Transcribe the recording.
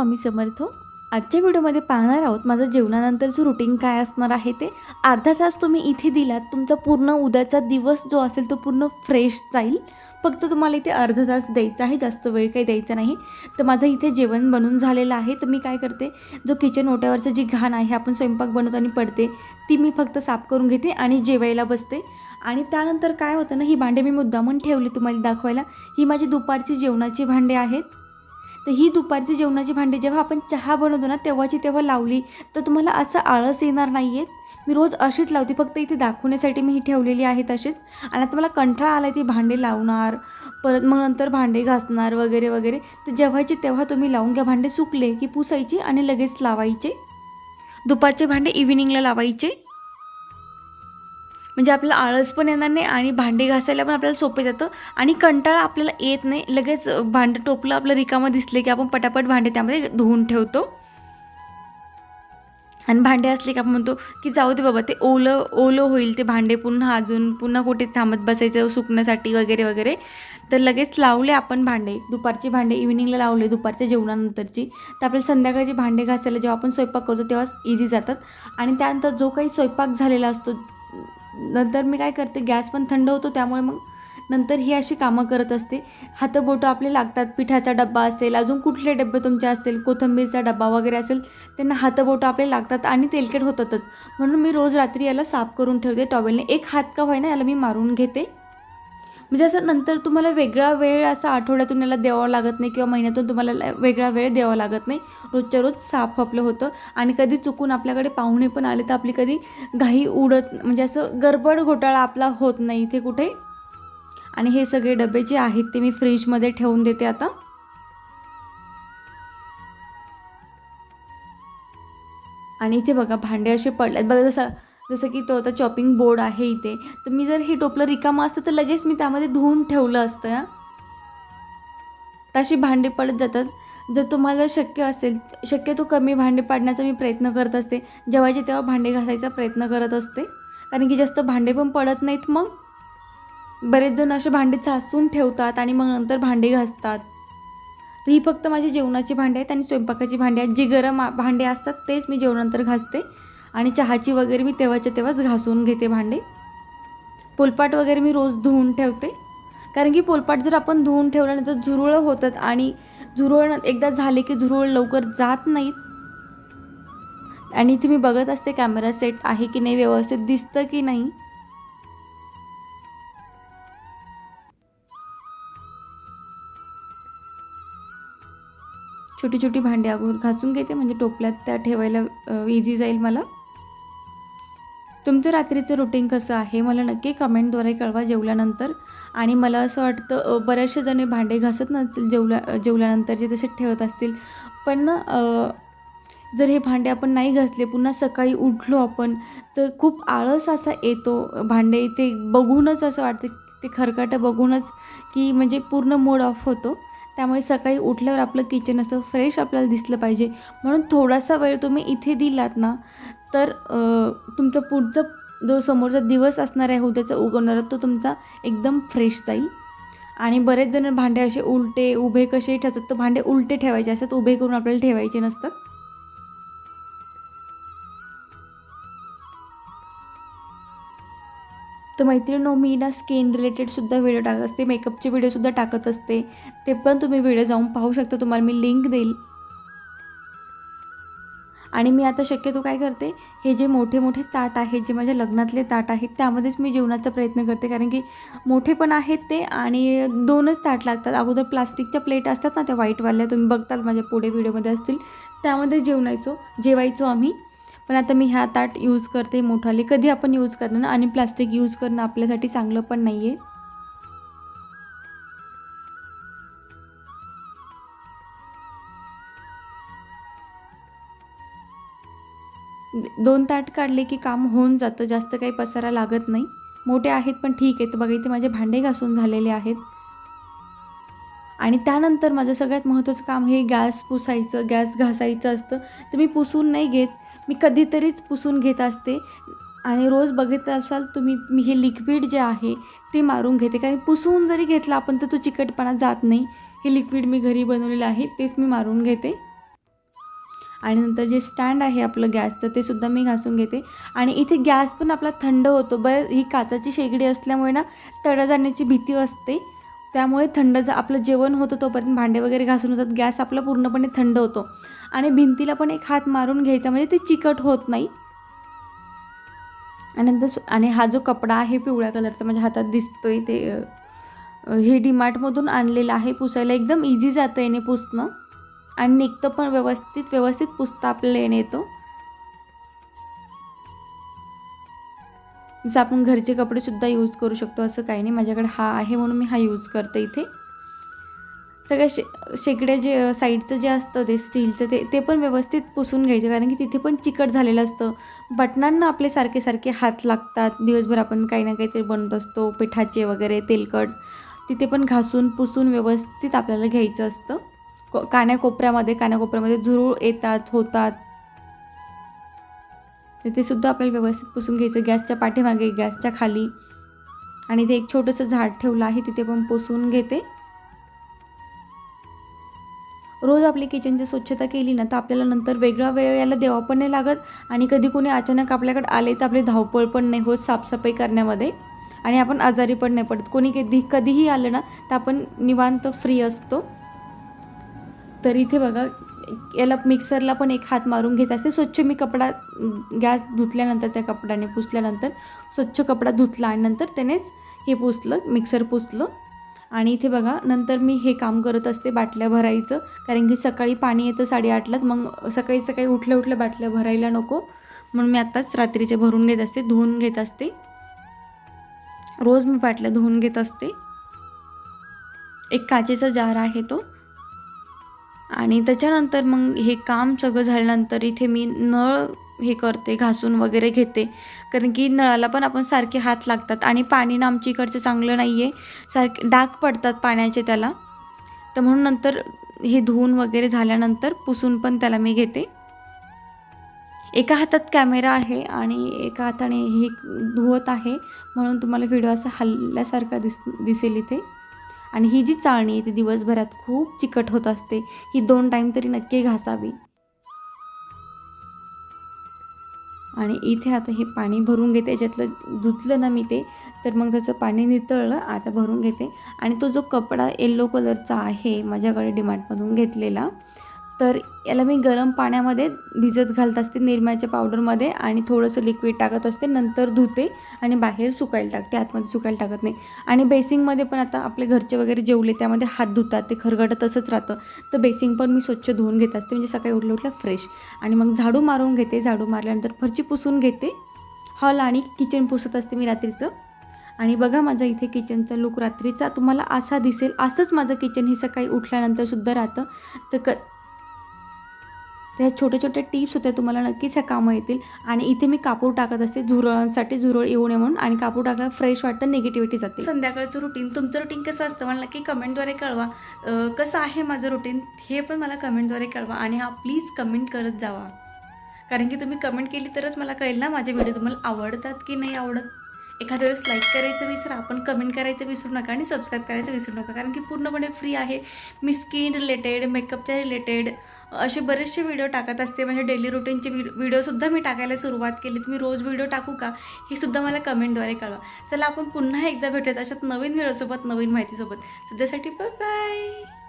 स्वामी समर्थ हो. आजच्या व्हिडिओमध्ये पाहणार आहोत माझं जेवणानंतरचं रुटीन काय असणार आहे ते. अर्धा तास तुम्ही इथे दिलात तुमचा पूर्ण उद्याचा दिवस जो असेल तो पूर्ण फ्रेश जाईल. फक्त तुम्हाला इथे अर्धा तास द्यायचा आहे जास्त वेळ काही द्यायचा नाही. तर माझं इथे जेवण बनून झालेलं आहे. तर मी काय करते जो किचन ओट्यावरचं जी घाण आहे आपण स्वयंपाक बनवताना पडते ती मी फक्त साफ करून घेते आणि जेवायला बसते. आणि त्यानंतर काय होतं ना ही भांडे मी मुद्दामून ठेवली तुम्हाला दाखवायला. ही माझी दुपारची जेवणाची भांडे आहेत. तर ही दुपारची जेवणाची भांडी जेव्हा आपण चहा बनवतो ना तेव्हाची तेव्हा लावली तर तुम्हाला असं आळस येणार नाही आहेत मी रोज अशीच लावते फक्त इथे दाखवण्यासाठी मी ही ठेवलेली आहेत अशीच आणि आता मला कंटाळा आला ती भांडे लावणार परत मग नंतर भांडे घासणार वगैरे वगैरे. तर जेव्हाचे तेव्हा तुम्ही लावून घ्या भांडे सुकले की पुसायचे आणि लगेच लावायचे. दुपारचे भांडे इव्हिनिंगला लावायचे. म्हणजे आपल्याला आळस पण येणार नाही आणि भांडे घासायला पण आपल्याला सोपे जातं. आणि कंटाळा आपल्याला येत नाही. लगेच भांडं टोपलं आपलं रिकामं दिसले की आपण पटापट भांडे त्यामध्ये धुवून ठेवतो. आणि भांडे असले की आपण म्हणतो की जाऊ दे बाबा ते ओलं ओलं होईल ते भांडे पुन्हा अजून पुन्हा कुठे थांबत बसायचं सुकण्यासाठी वगैरे वगैरे. तर लगेच लावले आपण भांडे. दुपारचे भांडे इव्हिनिंगला लावले दुपारच्या जेवणानंतरची. तर आपल्याला संध्याकाळचे भांडे घासायला जेव्हा आपण स्वयंपाक करतो तेव्हाच इझी जातात. आणि त्यानंतर जो काही स्वयंपाक झालेला असतो नंतर मी काय करते गॅस पण थंड होतो त्यामुळे मग नंतर ही अशी कामं करत असते. हातबोटं आपले लागतात पिठाचा डब्बा असेल अजून कुठले डब्बे तुमचे असतील कोथिंबीरचा डब्बा वगैरे असेल त्यांना हातबोटं आपले लागतात आणि तेलकट होतातच. म्हणून मी रोज रात्री याला साफ करून ठेवते टॉवेलने. एक हात का होईना याला मी मारून घेते. म्हणजे असं नंतर तुम्हाला वेगळा वेळ असा आठवड्यातून याला द्यावा लागत नाही किंवा महिन्यातून तुम्हाला ल- वेगळा वेळ द्यावा लागत नाही. रोजच्या रोज साफ आपलं होतं. आणि कधी चुकून आपल्याकडे पाहुणे पण आले तर आपली कधी घाई उडत म्हणजे असं गडबड घोटाळा आपला होत नाही इथे कुठे. आणि हे सगळे डबे जे आहेत ते मी फ्रीजमध्ये ठेवून देते आता. आणि इथे बघा भांडे असे पडल्यात बघा जसं जसं की तो आता चॉपिंग बोर्ड आहे इथे. तर मी जर हे टोपलं रिकामं असतं तर लगेच मी त्यामध्ये धुवून ठेवलं असतं ना तशी भांडे पडत जातात. जर तुम्हाला शक्य असेल शक्यतो कमी भांडे पाडण्याचा मी प्रयत्न करत असते. जेव्हाचे तेव्हा भांडे घासायचा प्रयत्न करत असते. कारण की जास्त भांडे पण पडत नाहीत मग. बरेच जण असे भांडे चासून ठेवतात आणि मग नंतर भांडे घासतात. तर ही फक्त माझी जेवणाची भांडी आहेत आणि स्वयंपाकाची भांडी आहेत. जी गरम भांडे असतात तेच मी जेवणानंतर घासते. आणि चहाची वगैरे मी तेव्हाच्या तेव्हाच घासून घेते भांडे. पोलपाट वगैरे मी रोज धुवून ठेवते. कारण की पोलपाट जर आपण धुवून ठेवल्यानंतर झुरुळं होतात आणि झुरळ एकदा झाले की झुरळ लवकर जात नाहीत. आणि इथे मी बघत असते कॅमेरा सेट आहे की नाही व्यवस्थित दिसतं की नाही. छोटी छोटी भांडी अगोदर घासून घेते म्हणजे टोपल्यात त्या ठेवायला इझी जाईल मला. तुमचं रात्रीचं रुटीन कसं आहे? मला नक्की कमेंटद्वारे कळवा जेवल्यानंतर. आणि मला असं वाटतं बऱ्याचशा जणी भांडे घासत नसतील जेवल्या जेवल्यानंतर जे तसेच ठेवत असतील. पण जर हे भांडे आपण नाही घासले पुन्हा सकाळी उठलो आपण तर खूप आळस असा येतो. भांडे ते बघूनच असं वाटतं ते खरकाटं बघूनच की म्हणजे पूर्ण मूड ऑफ होतो. त्यामुळे सकाळी उठल्यावर आपलं किचन असं फ्रेश आपल्याला दिसलं पाहिजे. म्हणून थोडासा वेळ तुम्ही इथे दिलात ना तर तुमचं पुढचं जो समोरचा दिवस असणार आहे उद्याचा उगवणारा तो तुमचा एकदम फ्रेश जाईल. आणि बरेच जण भांडे असे उलटे उभे कसे ठेवतात तर भांडे उलटे ठेवायचे असतात उभे करून आपल्याला ठेवायचे नसतात. तर मैत्रिणीनो मी ना स्किन रिलेटेडसुद्धा व्हिडिओ टाकत असते मेकअपचे व्हिडिओसुद्धा टाकत असते. ते पण तुम्ही व्हिडिओ जाऊन पाहू शकता तुम्हाला मी लिंक देईल. आणि मी आता शक्यतो काय करते हे जे मोठे मोठे ताट आहेत जे माझ्या लग्नातले ताट आहेत त्यामध्येच मी जेवणाचा प्रयत्न करते. कारण की मोठे पण आहेत ते आणि दोनच ताट लागतात. अगोदर प्लास्टिकच्या प्लेट असतात ना त्या व्हाईटवाल्या तुम्ही बघताल माझ्या पुढे व्हिडिओमध्ये असतील. त्यामध्ये जेवणायचो जेवायचो आम्ही. पण आता मी ह्या ताट यूज करते मोठाले. कधी आपण यूज करणं आणि प्लास्टिक यूज करणं आपल्यासाठी चांगलं पण नाही आहे दोन ताट काढले की काम होऊन जातं जास्त काही पसारा लागत नाही. मोठे आहेत पण ठीक आहे. तर बघा इथे माझे भांडे घासून झालेले आहेत. आणि त्यानंतर माझं सगळ्यात महत्त्वाचं काम हे गॅस पुसायचं गॅस घासायचं असतं. तर मी पुसून नाही घेत. मी कधीतरीच पुसून घेत असते. आणि रोज बघत असाल तुम्ही मी हे लिक्विड जे आहे ते मारून घेते. कारण पुसून जरी घेतला आपण तर तो चिकटपणा जात नाही. हे लिक्विड मी घरी बनवलेलं आहे तेच मी मारून घेते. आणि नंतर जे स्टँड आहे आपलं गॅसचं ते सुद्धा मी घासून घेते. आणि इथे गॅस पण आपला थंड होतो. बरं ही काचाची शेगडी असल्यामुळे ना तडा जाण्याची भीती असते. त्यामुळे थंड जा आपलं जेवण होतं तोपर्यंत भांडे वगैरे घासून होतात. गॅस आपला पूर्णपणे थंड होतो. आणि भिंतीला पण एक हात मारून घ्यायचा म्हणजे ते चिकट होत नाही. आणि नंतर सु- आणि हा जो कपडा आहे पिवळ्या कलरचा माझ्या हातात दिसतोय ते हे डीमार्टमधून आणलेलं आहे पुसायला. एकदम इझी जातं याने पुसणं. आणि निघतं पण व्यवस्थित व्यवस्थित पुसता आपल्याला येणे येतो. जसं आपण घरचे कपडेसुद्धा यूज करू शकतो असं काही नाही. माझ्याकडे हा आहे म्हणून मी हा यूज करते इथे. सगळ्या शे शेगड्या जे साईडचं जे असतं ते स्टीलचं ते ते पण व्यवस्थित पुसून घ्यायचं. कारण की तिथे पण चिकट झालेलं असतं. बटनांना आपले सारखे सारखे हात लागतात. दिवसभर आपण काही ना काहीतरी बनत असतो. पिठाचे वगैरे तेलकट. तिथे पण घासून पुसून व्यवस्थित आपल्याला घ्यायचं असतं. क कान्याकोपऱ्यामध्ये कान्याकोपऱ्यामध्ये झुरळ येतात होतात. तर ते सुद्धा आपल्याला व्यवस्थित पुसून घ्यायचं. गॅसच्या पाठीमागे गॅसच्या खाली. आणि ते एक छोटंसं झाड ठेवलं आहे. तिथे पण पुसून घेते. रोज आपली किचनची स्वच्छता केली ना तर आपल्याला नंतर वेगळा वेळ यायला द्यावा पण नाही लागत. आणि कधी कोणी अचानक आपल्याकडे आले तर आपली धावपळ पण नाही होत साफसफाई करण्यामध्ये. आणि आपण आजारी पण नाही पडत. कोणी कधी कधीही आलं ना तर आपण निवांत फ्री असतो. तर इथे बघा याला मिक्सरला पण एक हात मारून घेत असते स्वच्छ मी कपडा गॅस धुतल्यानंतर त्या कपड्याने पुसल्यानंतर स्वच्छ कपडा धुतला आणि नंतर त्यानेच हे पुसलं मिक्सर पुसलं. आणि इथे बघा नंतर मी हे काम करत असते बाटल्या भरायचं. कारण की सकाळी पाणी येतं साडेआठलाच मग सकाळी सकाळी उठल्या उठल्या बाटल्या भरायला नको. म्हणून मी आत्ताच रात्रीचे भरून घेत असते धुवून घेत असते. रोज मी बाटल्या धुवून घेत असते. एक काचेचा जार आहे तो. आणि त्याच्यानंतर मग हे काम सगळं झाल्यानंतर इथे मी नळ हे करते घासून वगैरे घेते. कारण की नळाला पण आपण सारखे हात लागतात आणि पाणी ना आमच्या इकडचं चांगलं नाही आहे सारखे डाग पडतात पाण्याचे त्याला. तर म्हणून नंतर हे धुवून वगैरे झाल्यानंतर पुसून पण त्याला मी घेते. एका हातात कॅमेरा आहे आणि एका हाताने हे धुवत आहे. म्हणून तुम्हाला व्हिडिओ असा हल्ल्यासारखा दिस दिसेल इथे. आणि ही जी चाळणी आहे ती दिवसभरात खूप चिकट होत असते. ही दोन टाईम तरी नक्की घासावी. आणि इथे आता हे पाणी भरून घेते. याच्यातलं धुतलं ना मी ते तर मग त्याचं पाणी नितळलं आता भरून घेते. आणि तो जो कपडा येल्लो कलरचा आहे माझ्याकडे डिमार्टमधून घेतलेला तर याला मी गरम पाण्यामध्ये भिजत घालत असते निरम्याच्या पावडरमध्ये आणि थोडंसं लिक्विड टाकत असते. नंतर धुते आणि बाहेर सुकायला टाकते. आतमध्ये सुकायला टाकत नाही. आणि बेसिंगमध्ये पण आता आपले घरचे वगैरे जेवले त्यामध्ये हात धुतात. ते खरगडं तसंच राहतं. तर बेसिंग पण मी स्वच्छ धुवून घेत असते. म्हणजे सकाळी उठल्या उठल्या फ्रेश आणि मग झाडू मारून घेते. झाडू मारल्यानंतर फरची पुसून घेते. हॉल आणि किचन पुसत असते मी रात्रीचं. आणि बघा माझा इथे किचनचा लुक रात्रीचा तुम्हाला असा दिसेल. असंच माझं किचन हे सकाळी उठल्यानंतर सुद्धा राहतं. तर क त्या छोट्या छोट्या टिप्स होत्या तुम्हाला नक्कीच ह्या कामं येतील. आणि इथे मी कापूर टाकत असते झुरळांसाठी झुरळ येऊ नये म्हणून. आणि कापूर टाकायला फ्रेश वाटतं निगेटिव्हिटी जाते. संध्याकाळचं रुटीन तुमचं रुटीन कसं असतं मला नक्की कमेंटद्वारे कळवा. कसं आहे माझं रुटीन हे पण मला कमेंटद्वारे कळवा. आणि हा प्लीज कमेंट करत जावा. कारण की तुम्ही कमेंट केली तरच मला कळेल ना माझे व्हिडिओ तुम्हाला आवडतात की नाही आवडत? एखाद्या वेळेस लाईक करायचं विसरा. आपण कमेंट करायचं विसरू नका आणि सबस्क्राईब करायचं विसरू नका. कारण की पूर्णपणे फ्री आहे. मी स्किन रिलेटेड मेकअपच्या रिलेटेड असे बरेचसे व्हिडिओ टाकत असते. माझ्या डेली रुटीनचे व्हिडिओसुद्धा मी टाकायला सुरुवात केली. तुम्ही रोज व्हिडिओ टाकू का? हे सुद्धा मला कमेंटद्वारे कळवा. चला आपण पुन्हा एकदा भेटूयात अशात नवीन व्हिडिओसोबत नवीन माहितीसोबत. सध्यासाठी बाय बाय